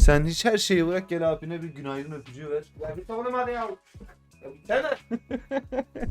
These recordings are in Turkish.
Sen hiç her şeyi bırak gel abine bir günaydın öpücüğü ver. Ya git oğlum hadi ya. Ya Sen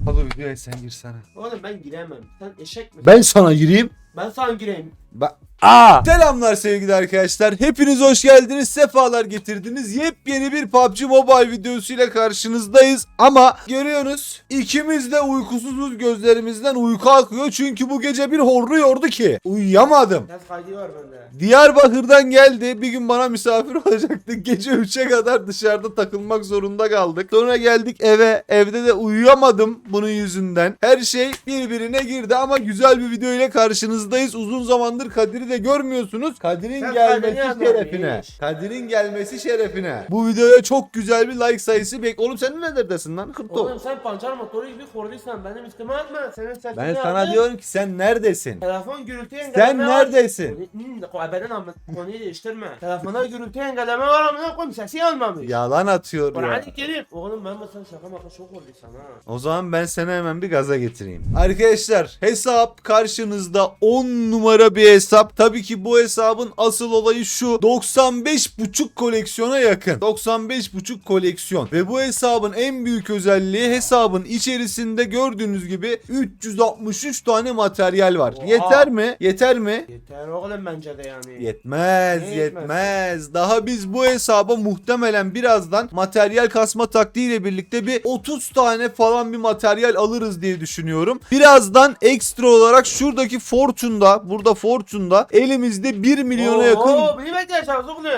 Hadi videoya sen girsene. Oğlum ben giremem. Sen eşek misin? Ben sana gireyim. Ben sana gireyim. Ba Aa! Selamlar sevgili arkadaşlar. Hepiniz hoş geldiniz. Sefalar getirdiniz. Yepyeni bir PUBG Mobile videosuyla karşınızdayız. Ama görüyorsunuz ikimiz de uykusuzuz. Gözlerimizden uyku akıyor. Çünkü bu gece bir horluyordu ki. Uyuyamadım. Yaz kaydı var bende. Diyarbakır'dan geldi. Bir gün bana misafir olacaktı. Gece 3'e kadar dışarıda takılmak zorunda kaldık. Sonra geldik eve. Evde de uyuyamadım bunun yüzünden. Her şey birbirine girdi ama güzel bir video ile karşınızdayız. Uzun zamandır Kadir'i de görmüyorsunuz. Kadir'in Sen gelmesi Kadir'i şerefine. hiç. Kadir'in gelmesi şerefine. Bu videoya çok güzel bir like sayısı bek. Oğlum sen neredesin lan? Hırto. Oğlum sen pancar motoru gibi korluysan benim üstüme atma. Senin sesini Ben sana aldım. diyorum ki sen neredesin? Telefon gürültü engelleme Sen var. neredesin? Hmm, beden ama konuyu değiştirme. Telefonda gürültü engelleme var amına koyayım sesi almamış. Yalan atıyor ya. Kur'an-ı Kerim. Oğlum ben mesela şaka maka çok olduysan ha. O zaman ben seni hemen bir gaza getireyim. Arkadaşlar hesap karşınızda 10 numara bir hesap. Tabii ki bu hesabın asıl olayı şu. 95.5 koleksiyona yakın. 95.5 koleksiyon. Ve bu hesabın en büyük özelliği hesabın içerisinde gördüğünüz gibi 363 tane materyal var. Oha. Yeter mi? Yeter mi? Yeter oğlum bence de yani. Yetmez, Ne yetmez. Daha biz bu hesaba muhtemelen birazdan materyal kasma taktiğiyle birlikte bir 30 tane falan bir materyal alırız diye düşünüyorum. Birazdan ekstra olarak şuradaki Fortune'da, burada Fortune'da elimizde 1 milyona yakın oğlum.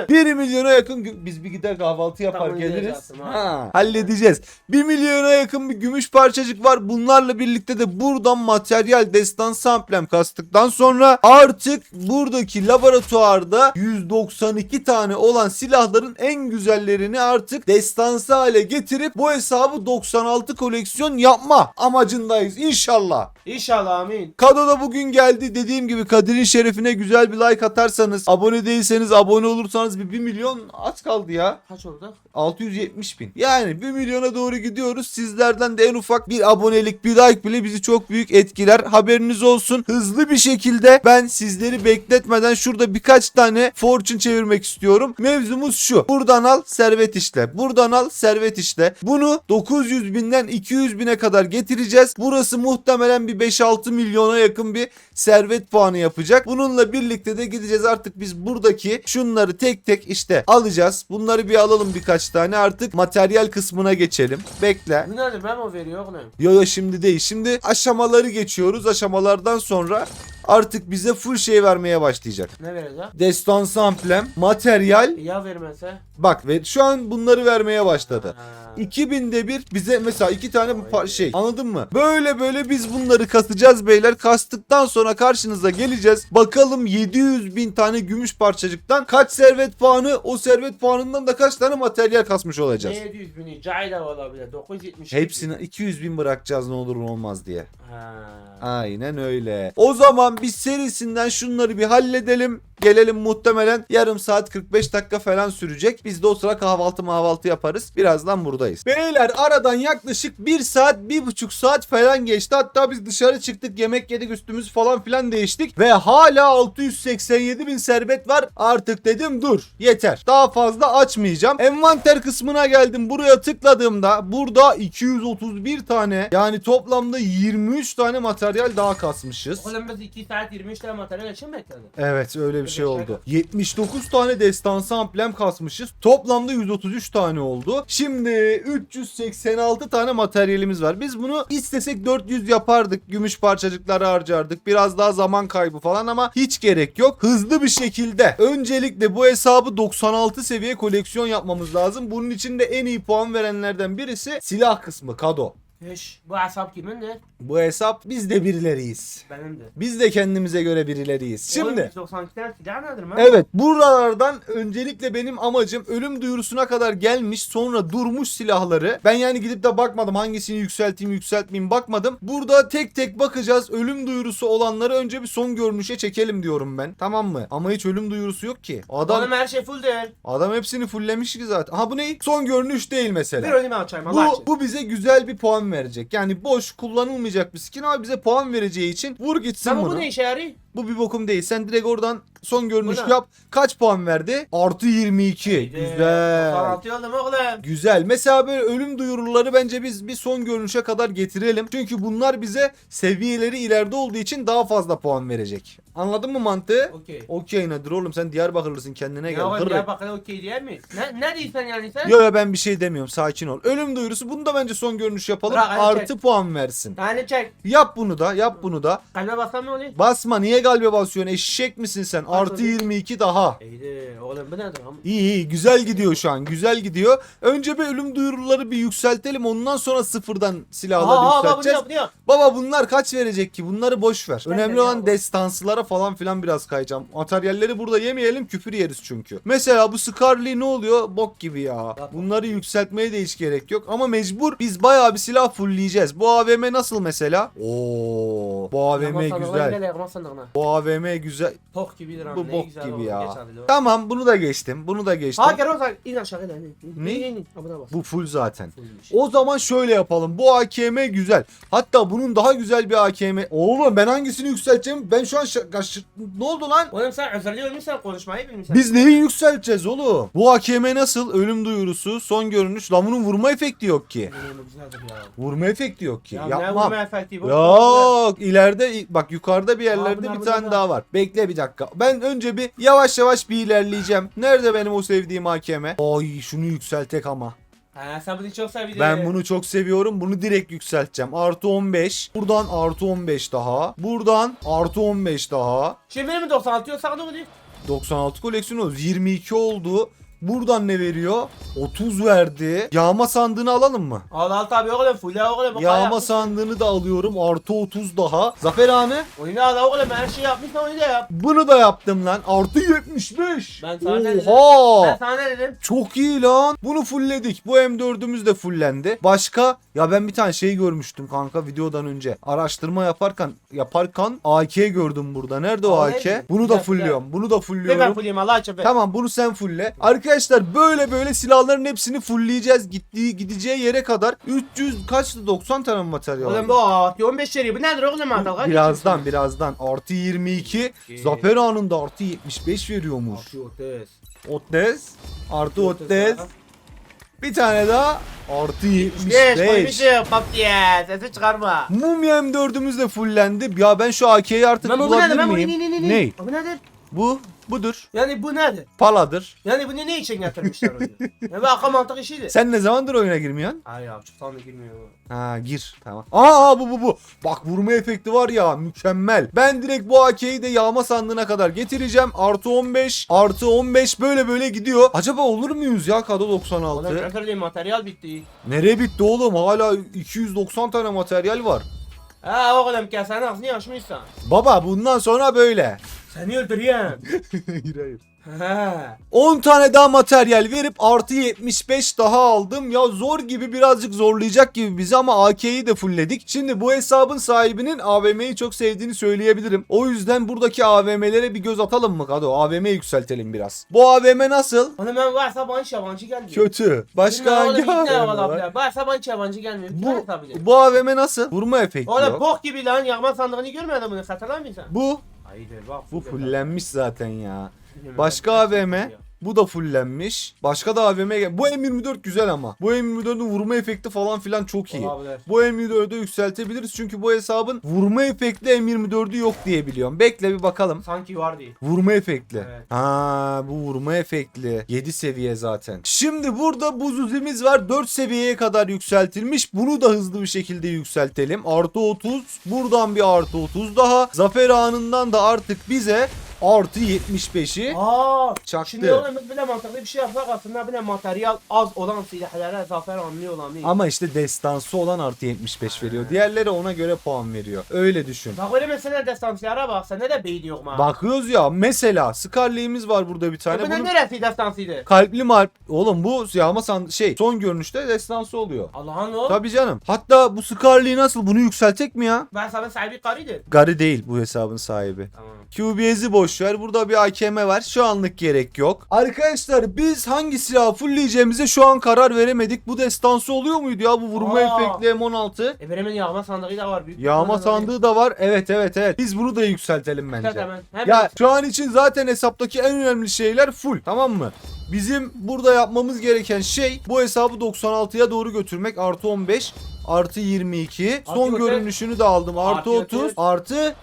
1 milyona yakın biz bir gider kahvaltı yapar Tamam, geliriz. yiyeceğiz. Ha, halledeceğiz. 1 milyona yakın bir gümüş parçacık var. Bunlarla birlikte de buradan materyal destansı amblem kastıktan sonra artık buradaki laboratuvarda 192 tane olan silahların en güzellerini artık destansı hale getirip bu hesabı 96 koleksiyon yapma amacındayız inşallah. İnşallah amin. Kado da bugün geldi. Dediğim gibi Kadir'in şerefine güzel bir like atarsanız, abone değilseniz, abone olursanız bir 1 milyon az kaldı ya. Kaç oldu? 670 bin. Yani 1 milyona doğru gidiyoruz. Sizlerden de en ufak bir abonelik, bir like bile bizi çok büyük etkiler. Haberiniz olsun. Hızlı bir şekilde ben sizleri bekletmeden şurada birkaç tane fortune çevirmek istiyorum. Mevzumuz şu. Buradan al servet işle. Buradan al servet işle. Bunu 900 binden 200 bine kadar getireceğiz. Burası muhtemelen bir 5-6 milyona yakın bir servet puanı yapacak. Bununla birlikte de gideceğiz artık biz buradaki şunları tek tek işte alacağız. Bunları bir alalım birkaç tane artık materyal kısmına geçelim. Bekle. Bu nedir memo veriyor oğlum. Yo yo şimdi değil. Şimdi aşamaları geçiyoruz. Aşamalardan sonra artık bize full şey vermeye başlayacak. Ne verecek? Destansı amblem, materyal. Ya vermese? Bak ve şu an bunları vermeye başladı. Ha. 2000'de bir bize mesela iki tane bu pa- şey anladın mı? Böyle böyle biz bunları kasacağız beyler. Kastıktan sonra karşınıza geleceğiz. Bakalım 700 bin tane gümüş parçacıktan kaç servet puanı o servet puanından da kaç tane materyal kasmış olacağız. Ne 700 bini? Cayla olabilir. 970 Hepsini 200 bin bırakacağız ne olur ne olmaz diye. Ha. Aynen öyle. O zaman biz serisinden şunları bir halledelim. Gelelim muhtemelen yarım saat 45 dakika falan sürecek. Biz de o sıra kahvaltı mahvaltı yaparız. Birazdan buradayız. Beyler aradan yaklaşık 1 saat 1,5 saat falan geçti. Hatta biz dışarı çıktık yemek yedik üstümüz falan filan değiştik. Ve hala 687 bin servet var. Artık dedim dur yeter. Daha fazla açmayacağım. Envanter kısmına geldim. Buraya tıkladığımda burada 231 tane yani toplamda 23 tane materyal daha kasmışız. Oğlum biz 2 saat 23 tane materyal için mi bekledik? Evet öyle bir şey Öyle oldu. 79 tane destansı amblem kasmışız. Toplamda 133 tane oldu. Şimdi 386 tane materyalimiz var. Biz bunu istesek 400 yapardık. Gümüş parçacıkları harcardık. Biraz daha zaman kaybı falan ama hiç gerek yok. Hızlı bir şekilde öncelikle bu hesabı 96 seviye koleksiyon yapmamız lazım. Bunun için de en iyi puan verenlerden birisi silah kısmı Kado. Hiç. Bu hesap kimindir? Bu hesap biz de birileriyiz. Benimdir. Biz de kendimize göre birileriyiz. Şimdi 92'den silah nedir mi? Evet buralardan öncelikle benim amacım ölüm duyurusuna kadar gelmiş sonra durmuş silahları. Ben yani gidip de bakmadım hangisini yükselteyim yükseltmeyeyim bakmadım. Burada tek tek bakacağız ölüm duyurusu olanları önce bir son görünüşe çekelim diyorum ben. Tamam mı? Ama hiç ölüm duyurusu yok ki. Adam Oğlum her şey full değil. adam hepsini fulllemiş ki zaten. Aha bu ne? Son görünüş değil mesela. Bir önüme açayım Allah Bu, için. bu bize güzel bir puan verecek. Yani boş kullanılmayacak bir skin ama bize puan vereceği için vur gitsin Ama bunu. bu ne işe yarıyor? Bu bir bokum değil. Sen direkt oradan son görünüş yap. Kaç puan verdi? Artı 22. Güzel. Garanti oldum oğlum. Güzel. Mesela böyle ölüm duyuruları bence biz bir son görünüşe kadar getirelim. Çünkü bunlar bize seviyeleri ileride olduğu için daha fazla puan verecek. Anladın mı mantığı? Okey. Okey nedir oğlum sen Diyarbakırlısın kendine Ne gel. oğlum Hırrık. Diyarbakır'a okey diyer mi? Ne, ne diyorsun yani sen? Yo yo ben bir şey demiyorum sakin ol. Ölüm duyurusu bunu da bence son görünüş yapalım. Bırak, Artı çek. puan versin. Yani çek. Yap bunu da yap bunu da. Kalbe ne oluyor? Basma niye galbe basıyorsun eşek misin sen? Artı Basmadım. 22 daha. İyiydi. Oğlum bu nedir? ama? İyi iyi güzel gidiyor şu an güzel gidiyor. Önce bir ölüm duyuruları bir yükseltelim ondan sonra sıfırdan silahları Aa, bak bunu yükselteceğiz. yap bunu yap. Baba bunlar kaç verecek ki? Bunları boş ver. Ben Önemli olan ya. destansılara falan filan biraz kayacağım. Materyalleri burada yemeyelim küfür yeriz çünkü. Mesela bu Scarlet ne oluyor? Bok gibi ya. Bunları yükseltmeye de hiç gerek yok. Ama mecbur biz bayağı bir silah fullleyeceğiz. Bu AVM nasıl mesela? Oo, bu AVM Yakma sandığına güzel. gel, yakma sandığına. Bu AVM güzel. Tok gibidir ama. Bu bok gibi ya. Tamam bunu da geçtim. Bunu da geçtim. Ha gel o zaman. İn aşağı in. in. Ne? İn in bas. Bu full zaten. Fullmüş. O zaman şöyle yapalım. Bu AKM güzel. Hatta bunun daha güzel bir AKM. Oğlum ben hangisini yükselteceğim? Ben şu an ne oldu lan? Oğlum sen özelliği ölmüşsen konuşmayı bilmişsin. Biz neyi yükselteceğiz oğlum? Bu AKM nasıl? Ölüm duyurusu, son görünüş. Lan bunun vurma efekti yok ki. Vurma efekti yok ki. Ya Yapmam. efekti? Yok ileride bak yukarıda bir Aa, yerlerde bunlar bir tane da. daha var. Bekle bir dakika. Ben önce bir yavaş yavaş bir ilerleyeceğim. Nerede benim o sevdiğim AKM? Ay şunu yükseltek ama. Ha sen bunu çok sevdin. Ben bunu çok seviyorum. Bunu direkt yükselteceğim. Artı 15. Buradan artı 15 daha. Buradan artı 15 daha. Şimdi benim 96 yoksa ne oluyor? 96 koleksiyonu 22 oldu. Buradan ne veriyor? 30 verdi. Yağma sandığını alalım mı? Al al tabi oğlum full oğlum. Yağma yapmış. sandığını da alıyorum. Artı 30 daha. Zafer Ağanı Oyunu al oğlum her şeyi yapmışsan oyunu da yap. bunu da yaptım lan. Artı 75. Ben sana ne dedim? Oha. Ben sana ne dedim? Çok iyi lan. Bunu fullledik. Bu M4'ümüz de fullendi. Başka ya ben bir tane şey görmüştüm kanka videodan önce. Araştırma yaparken yaparken AK gördüm burada. Nerede o Aa, AK? Bunu da Güzel, fullüyorum. Bunu da Ve ben fullüyorum. fullayayım Allah be. Tamam bunu sen fulle. Arkadaşlar böyle böyle silahların hepsini fullleyeceğiz. Gittiği gideceği yere kadar 300 kaçtı 90 tane mi materyal. Oğlum bu artı 15 veriyor. Bu nedir oğlum artık? Birazdan birazdan artı 22 İki. Zafer anında artı 75 veriyormuş. Artı 30. Ottes artı Ottes bir tane daha artı 75 75. koymuşum paptiye. Sesi çıkarma. Mumya M4'ümüz de fullendi. Ya ben şu AK'yi artık Ben bulabilir miyim? ne? Bu nedir? Bu budur. Yani bu nedir? Paladır. Yani bunu ne için getirmişler oyunu? Yani bu akıl mantık işiydi. Sen ne zamandır oyuna girmiyorsun? Ay ya çoktan da girmiyor. Ha gir. Tamam. Aa bu bu bu. Bak vurma efekti var ya mükemmel. Ben direkt bu AK'yi de yağma sandığına kadar getireceğim. Artı 15. Artı 15 böyle böyle gidiyor. Acaba olur muyuz ya Kado Oğlum 96? Joker'li materyal bitti. Nereye bitti oğlum? Hala 290 tane materyal var. Ha oğlum kesenin ağzını açmışsın. Baba bundan sonra böyle. Seni öldürüyorum. hayır hayır. Ha. 10 tane daha materyal verip artı 75 daha aldım. Ya zor gibi birazcık zorlayacak gibi bizi ama AK'yi de fullledik. Şimdi bu hesabın sahibinin AVM'yi çok sevdiğini söyleyebilirim. O yüzden buradaki AVM'lere bir göz atalım mı Kado? AVM yükseltelim biraz. Bu AVM nasıl? Oğlum ben varsa bana hiç yabancı gelmiyor. Kötü. Başka hangi AVM var? Varsa bana hiç yabancı gelmiyor. Bu, Bu, AVM nasıl? Vurma efekti Oğlum yok. bok gibi lan yakma sandığını görmedin bunu hatırlamıyorsun. Bu. Haydi bak. Bu full fullenmiş zaten ya. Başka AVM? Bu da fullenmiş. Başka da AVM. Bu M24 güzel ama. Bu M24'ün vurma efekti falan filan çok iyi. Olabilir. Bu M24'ü yükseltebiliriz çünkü bu hesabın vurma efektli M24'ü yok diye biliyorum. Bekle bir bakalım. Sanki var değil. Vurma efektli. Evet. Ha bu vurma efektli. 7 seviye zaten. Şimdi burada buz var. 4 seviyeye kadar yükseltilmiş. Bunu da hızlı bir şekilde yükseltelim. Artı 30. Buradan bir artı 30 daha. Zafer anından da artık bize artı 75'i Aa, Çaktı. Şimdi biz bile mantıklı bir şey yapsak aslında bile materyal az olan silahlara zafer anlıyor olamayız. ama işte destansı olan artı 75 veriyor. Diğerleri ona göre puan veriyor. Öyle düşün. Bak öyle mesela destansiyara bak sende de beyin yok mu? Bakıyoruz ya mesela Scarlet'imiz var burada bir tane. Bu ne Bunun neresi destansıydı? kalpli malp. Oğlum bu yağma san şey son görünüşte destansı oluyor. Allah'ın o. Tabii canım. Hatta bu Scarlet'i nasıl bunu yükseltek mi ya? Ben sana sahibi karıydı. Gary değil bu hesabın sahibi. Tamam. QBS'i boş boş ver. Burada bir AKM var. Şu anlık gerek yok. Arkadaşlar biz hangi silahı fullleyeceğimize şu an karar veremedik. Bu destansı oluyor muydu ya bu vurma Aa. efektli M16? E benim yağma sandığı da var. Büyük Yağma sandığı. da var. Evet evet evet. Biz bunu da yükseltelim bence. hemen. Hemen. Ya şu an için zaten hesaptaki en önemli şeyler full tamam mı? Bizim burada yapmamız gereken şey bu hesabı 96'ya doğru götürmek artı 15 artı 22 son Artı görünüşünü de aldım artı Artı 30 otuz. artı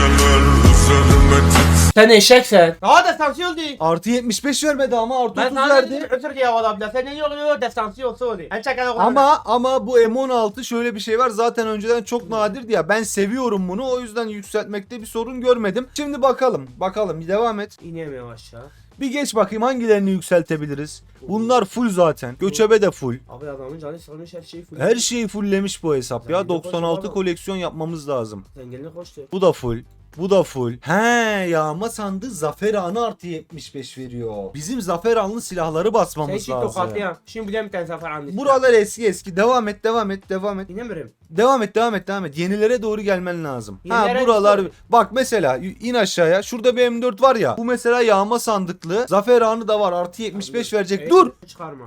geceler üzerime titrer Sen eşeksen. Daha destansiyon değil. artı 75 vermedi ama artı Ben 30 sana dedim verdi. ötür ki yavalı abla. Sen ne diyorsun? Destansiyon olsa oluyor. Ben çakala Ama ama bu M16 şöyle bir şey var zaten önceden çok nadirdi ya ben seviyorum bunu o yüzden yükseltmekte bir sorun görmedim. Şimdi bakalım bakalım bir devam et. İnemiyor aşağı. Bir geç bakayım hangilerini yükseltebiliriz. Bunlar full zaten. Göçebe de full. Abi adamın canı sıkılmış her şeyi full. Her şeyi fulllemiş bu hesap ya. Zengin koş 96 oğlum. koleksiyon yapmamız lazım. Zenginlik hoştu. Bu da full. Bu da full. He yağma sandığı zafer anı artı 75 veriyor. Bizim zafer anlı silahları Sen basmamız çık lazım. tokatı ya. Şimdi bilen bir tane zafer anlısı. Buralar eski eski. Devam et devam et devam et. İnemiyorum. Devam et devam et devam et. Yenilere doğru gelmen lazım. Yenilere ha buralar doğru. bak mesela in aşağıya. Şurada bir M4 var ya. Bu mesela yağma sandıklı. Zafer anı da var. Artı 75 verecek. Ey, Dur. Çıkarma.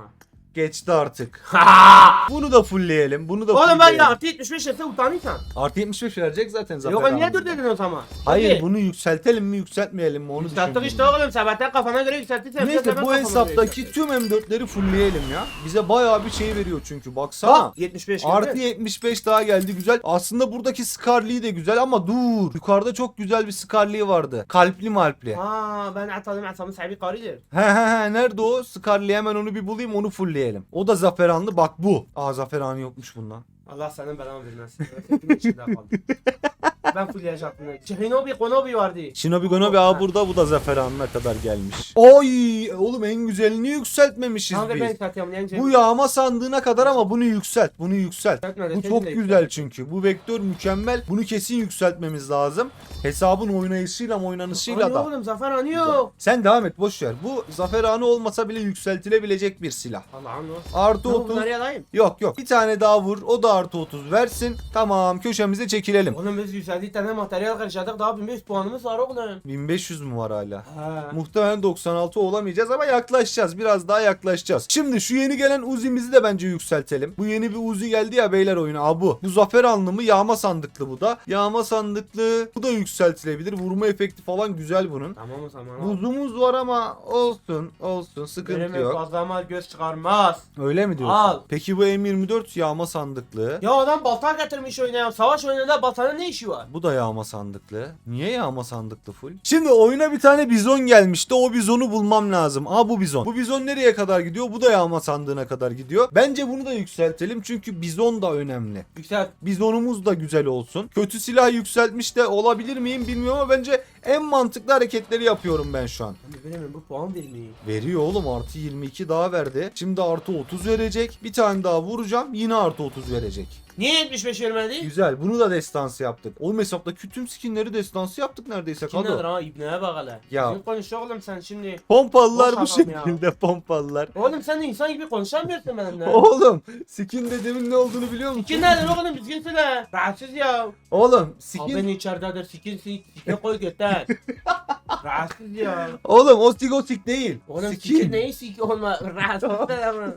Geçti artık. Bunu da fullleyelim. Bunu da Oğlum ben fullleyelim. ya artı 75 ise utanıysan. Artı 75 verecek zaten zafer Yok niye anı. dur dedin o zaman? Hayır Hadi. bunu yükseltelim mi yükseltmeyelim mi onu Yükselttik düşündüm. işte oğlum sabahtan kafana göre yükselttiysen. Neyse sen bu kafana hesaptaki tüm M4'leri fullleyelim ya. Bize bayağı bir şey veriyor çünkü baksana. Bak 75 geldi. Artı 75 daha geldi güzel. Aslında buradaki Scarlet'i de güzel ama dur. Yukarıda çok güzel bir Scarlet vardı. Kalpli malpli. Aa ben atadım atamın sahibi karıdır. He he he nerede o? Scarlet hemen onu bir bulayım onu fullleyelim. O da zaferanlı bak bu. Aa zaferanı yokmuş bundan. Allah senin belanı vermesin. Ötekimin içinde kaldı. ben full yaşattım. Shinobi Konobi vardı. Shinobi Gonobi aa burada bu da zaferanına kadar gelmiş. Oy oğlum en güzelini yükseltmemişiz Kanka ben biz. satıyorum. Yani Bu yağma sandığına kadar ama bunu yükselt. Bunu yükselt. Yükseltme de Bu çok de güzel yükselt. çünkü. Bu vektör mükemmel. Bunu kesin yükseltmemiz lazım. Hesabın oynayışıyla oynanışıyla Hani da. oğlum zafer anı yok. Sen devam et boş ver. Bu zafer anı olmasa bile yükseltilebilecek bir silah. Allah'ım o. Artı Ne 30. bunları? Yok yok. Bir tane daha vur. O da artı 30 versin. Tamam köşemize çekilelim. Oğlum biz 150 tane materyal karşıladık daha 1500 puanımız var oğlum. 1500 mü var hala? Ha. Muhtemelen 96 olamayacağız ama yaklaşacağız. Biraz daha yaklaşacağız. Şimdi şu yeni gelen Uzi'mizi de bence yükseltelim. Bu yeni bir Uzi geldi ya beyler oyuna. Aa bu. Bu zafer anlamı yağma sandıklı bu da. Yağma sandıklı. Bu da yükseltilebilir. Vurma efekti falan güzel bunun. Tamam o zaman. al. Buzumuz var ama olsun olsun sıkıntı Benim yok. fazla mal göz çıkarmaz. Öyle mi diyorsun? Al. Peki bu M24 yağma sandıklı. Ya adam balta getirmiş oyuna ya. Savaş oyununda baltanın ne işi var? Bu da yağma sandıklı. Niye yağma sandıklı full? Şimdi oyuna bir tane bizon gelmişti. O bizonu bulmam lazım. Aa bu bizon. Bu bizon nereye kadar gidiyor? Bu da yağma sandığına kadar gidiyor. Bence bunu da yükseltelim çünkü bizon da önemli. Yükselt. Bizonumuz da güzel olsun. Kötü silah yükseltmiş de olabilir miyim bilmiyorum ama bence en mantıklı hareketleri yapıyorum ben şu an. Bilemiyorum bu puan vermeyi. Veriyor oğlum artı 22 daha verdi. Şimdi artı 30 verecek. Bir tane daha vuracağım yine artı 30 verecek. Niye 75 vermedi? Güzel bunu da destansı yaptık. Oğlum hesaptaki tüm skinleri destansı yaptık neredeyse Kim nedir Kado. ha ibneye bak hele. Ya. Kim konuşuyor oğlum sen şimdi? Pompalılar bu Boş adam ya. şekilde pompalılar. Oğlum sen de insan gibi konuşamıyorsun benimle. Oğlum skin dediğimin ne olduğunu biliyor musun? Sikin nedir oğlum düzgün söyle. Rahatsız ya. Oğlum Al skin beni içeridedir sikin sikin sikin koy götten. Rahatsız ya. Oğlum o sik o sik değil. Oğlum skin. sikin neyi sik olma. Rahatsız da ama.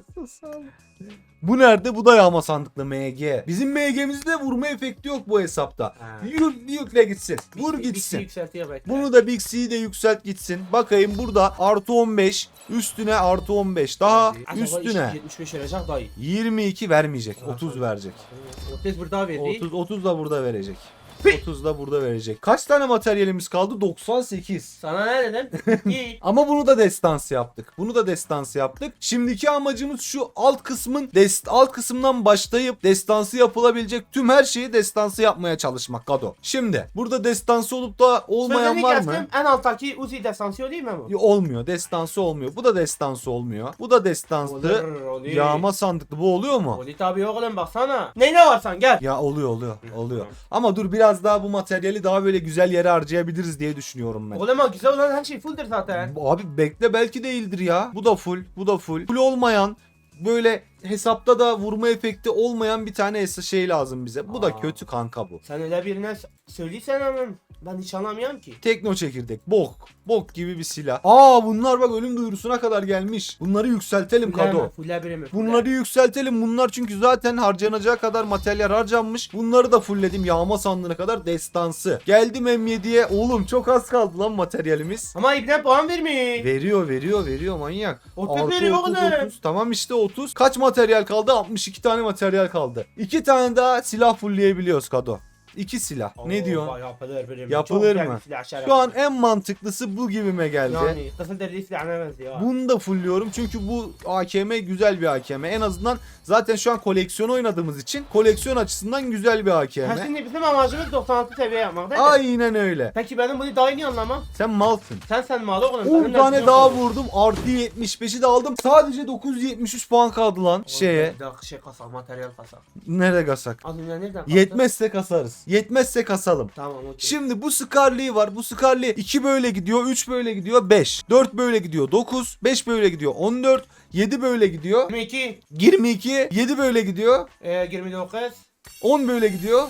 Bu nerede? Bu da yağma sandıklı MG. Bizim MG'mizde vurma efekti yok bu hesapta. Yük, yükle gitsin. Vur gitsin. yükseltiye bekle. Bunu da Big C'yi de yükselt gitsin. Bakayım burada artı 15. Üstüne artı 15. Daha Acaba üstüne. 75 verecek dayı. 22 vermeyecek. 30 verecek. 30 burada verdi. 30 30 da burada verecek. 30 da burada verecek. Kaç tane materyalimiz kaldı? 98. Sana ne dedim? Git. Ama bunu da destansı yaptık. Bunu da destansı yaptık. Şimdiki amacımız şu alt kısmın dest alt kısımdan başlayıp destansı yapılabilecek tüm her şeyi destansı yapmaya çalışmak Kado. Şimdi burada destansı olup da olmayan Sözünü var kestim. mı? En alttaki Uzi destansiyon değil mi bu? Yo, Olmuyor. Destansı olmuyor. Bu da destansı olmuyor. Bu da destansı. Olur, olur. Yağma sandıklı. Bu oluyor mu? Oli tabi oğlum baksana. Ne ne varsan gel. Ya oluyor oluyor. Oluyor. Ama dur biraz daha bu materyali daha böyle güzel yere harcayabiliriz diye düşünüyorum ben. Oğlum güzel olan her şey fulldir zaten. Abi bekle belki değildir ya. Bu da full. Bu da full. Full olmayan böyle hesapta da vurma efekti olmayan bir tane şey lazım bize. Bu da Aa. kötü kanka bu. Sen öyle birine söyleysen hemen. Ben hiç anlamıyorum ki. Tekno çekirdek. Bok. Bok gibi bir silah. Aa bunlar bak ölüm duyurusuna kadar gelmiş. Bunları yükseltelim Fulle mi? Kado. Fulle biri mi? Fulle. Bunları yükseltelim. Bunlar çünkü zaten harcanacağı kadar materyal harcanmış. Bunları da fullledim yağma sandığına kadar destansı. Geldim M7'ye. Oğlum çok az kaldı lan materyalimiz. Ama İbne puan vermiş. Veriyor veriyor veriyor manyak. Otuz Artı veriyor 30, oğlum. 30. Tamam işte 30. Kaç materyal kaldı? 62 tane materyal kaldı. 2 tane daha silah fullleyebiliyoruz Kado. 2 silah. ne Oo, diyorsun? vay, Yapılır birim. Yapılır Çok mı? silah. Şu an en mantıklısı bu gibime geldi. Yani derili silahına benziyor. ha. Bunu da fullliyorum çünkü bu AKM güzel bir AKM. En azından zaten şu an koleksiyon oynadığımız için koleksiyon açısından güzel bir Ha AKM. şimdi bizim amacımız 96 seviye yapmak değil mi? Aynen öyle. Peki benim bunu daha iyi anlamam. Sen malsın. Sen sen mal oğlum. 10 senin tane daha vurdum. Artı 75'i de aldım. Sadece 973 puan kaldı lan şeye. Bir dakika şey kasar, materyal kasar. Nerede kasak? Az önce nereden kastın? Yetmezse kasarız. Yetmezse kasalım. Tamam okey. Şimdi bu Scarlet'i var. Bu Scarlet 2 böyle gidiyor, 3 böyle gidiyor, 5. 4 böyle gidiyor, 9. 5 böyle gidiyor, 14. 7 böyle gidiyor. 22, 22. 7 böyle gidiyor. e, 29, 10 böyle gidiyor.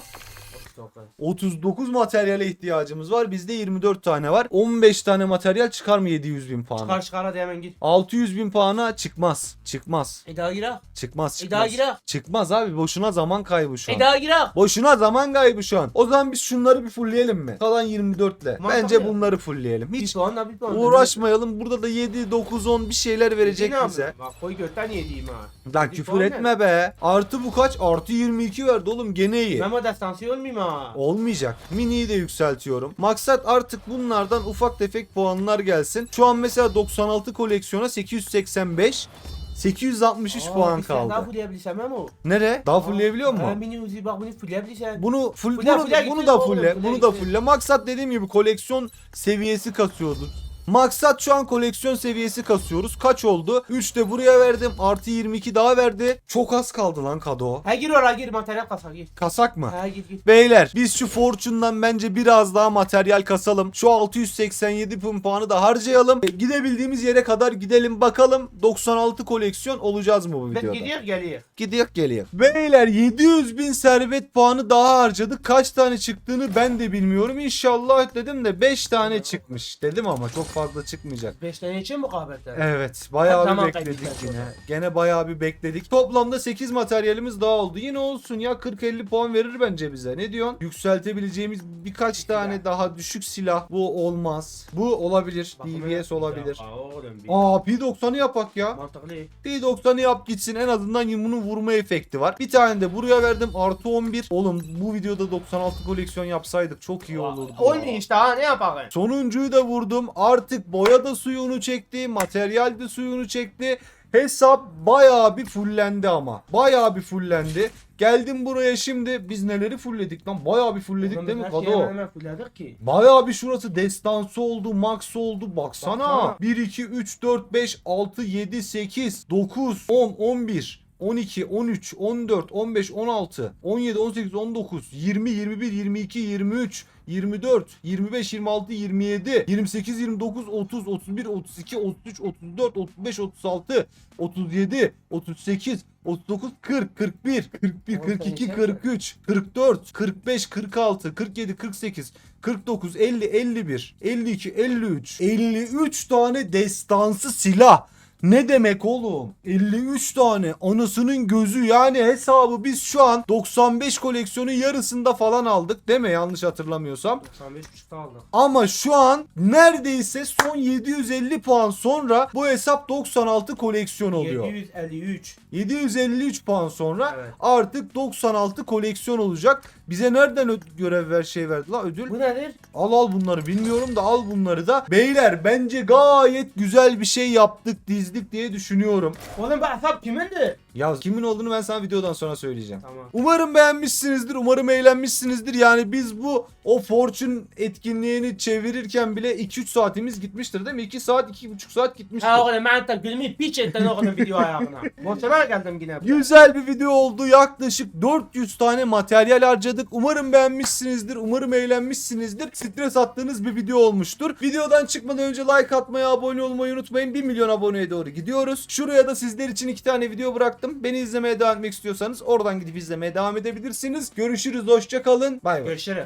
39. 39 materyale ihtiyacımız var. Bizde 24 tane var. 15 tane materyal çıkar mı 700 bin puana? Çıkar çıkar hadi hemen git. 600 bin puana çıkmaz. Çıkmaz. E daha girer. Çıkmaz. E daha Çıkmaz. girer. Çıkmaz abi. Boşuna zaman kaybı şu an. E daha girer. Boşuna zaman kaybı şu an. O zaman biz şunları bir fullleyelim mi? Kalan 24 ile. Mantıklı Bence ya. bunları fullleyelim. Bir Hiç puanla bir puan. uğraşmayalım. Burada da 7, 9, 10 bir şeyler verecek Yine bize. abi, Bak koy götten yediğim ha. Lan küfür etme be. Artı bu kaç? Artı 22 verdi oğlum gene iyi. Memo destansı olmayayım Olmayacak. Mini'yi de yükseltiyorum. Maksat artık bunlardan ufak tefek puanlar gelsin. Şu an mesela 96 koleksiyona 885 863 Aa, puan bir tane Daha kaldı. fullleyebilsem Memo. Nere? Daha fullleyebiliyor mu? mini uzi bak bunu fullleyebilirsen. Bunu full Fulle, bunu, fulle bunu gitsin da oğlum, fulle. fulle Bunu da fulle. Maksat dediğim gibi koleksiyon seviyesi kasıyordu. Maksat şu an koleksiyon seviyesi kasıyoruz. Kaç oldu? 3 de buraya verdim. Artı 22 daha verdi. Çok az kaldı lan Kado. Ha gir oraya gir materyal kasa gir. Kasak mı? Ha gir gir. Beyler biz şu Fortune'dan bence biraz daha materyal kasalım. Şu 687 bin puanı da harcayalım. E, Gidebildiğimiz yere kadar gidelim bakalım. 96 koleksiyon olacağız mı bu Ben videoda? gidiyor geliyor. Gidiyor geliyor. Beyler 700 bin servet puanı daha harcadık. Kaç tane çıktığını ben de bilmiyorum. İnşallah dedim de 5 tane çıkmış dedim ama çok fazla çıkmayacak. 5 tane için mukabetten. Evet bayağı Ha, bir tamam, bekledik kaybettik yine. Gene bayağı bir bekledik. Toplamda 8 materyalimiz daha oldu. Yine olsun ya 40-50 puan verir bence bize. Ne diyorsun? Yükseltebileceğimiz birkaç tane daha düşük silah. Bu olmaz. Bu olabilir. DBS olabilir. Ya, oğlum bir- Aa P90'ı yapak ya. Mantıklı. P90'ı yap gitsin en azından bunun vurma efekti var. Bir tane de buraya verdim artı 11. Oğlum bu videoda 96 koleksiyon yapsaydık çok iyi olurdu. Olmuyor işte ha ne yapalım? Sonuncuyu da vurdum. Artık boya da suyunu çekti. Materyal de suyunu çekti. Hesap bayağı bir fullendi ama. Bayağı bir fullendi. Geldim buraya şimdi biz neleri fullledik lan? Bayağı bir fullledik Oğlum değil mi Kado? ki. Bayağı bir şurası destansı oldu, max oldu. Baksana. Baksana. 1, 2, 3, 4, 5, 6, 7, 8, 9, 10, 11, 12, 13, 14, 15, 16, 17, 18, 19, 20, 21, 22, 23, 24, 25, 26, 27, 28, 29, 30, 31, 32, 33, 34, 35, 36, 37, 38, 39, 40, 41, 41, 42, 43, 44, 45, 46, 47, 48, 49, 50, 51, 52, 53, 53 tane destansı silah. Ne demek oğlum? 53 tane anasının gözü yani hesabı biz şu an 95 koleksiyonun yarısında falan aldık değil mi yanlış hatırlamıyorsam. 95.5'ta aldık. Ama şu an neredeyse son 750 puan sonra bu hesap 96 koleksiyon oluyor. 753. 753 puan sonra Evet. artık 96 koleksiyon olacak. Bize nereden görev ver şey verdi la ödül? Bu nedir? Al al bunları bilmiyorum da al bunları da. Beyler bence gayet güzel bir şey yaptık dizdik diye düşünüyorum. Oğlum bu hesap kimindir? Ya kimin olduğunu ben sana videodan sonra söyleyeceğim. Tamam. Umarım beğenmişsinizdir. Umarım eğlenmişsinizdir. Yani biz bu o Fortune etkinliğini çevirirken bile 2-3 saatimiz gitmiştir değil mi? 2 saat 2,5 saat gitmiştir. Ha oğlum ben de gülümü piç ettin oğlum video ayağına. Boşuna geldim yine. Güzel bir video oldu. Yaklaşık 400 tane materyal harcadık. Başladık. Umarım beğenmişsinizdir. Umarım eğlenmişsinizdir. Stres attığınız bir video olmuştur. Videodan çıkmadan önce like atmayı, abone olmayı unutmayın. 1 milyon aboneye doğru gidiyoruz. Şuraya da sizler için iki tane video bıraktım. Beni izlemeye devam etmek istiyorsanız oradan gidip izlemeye devam edebilirsiniz. Görüşürüz. Hoşça kalın. Bay bay. Görüşürüz.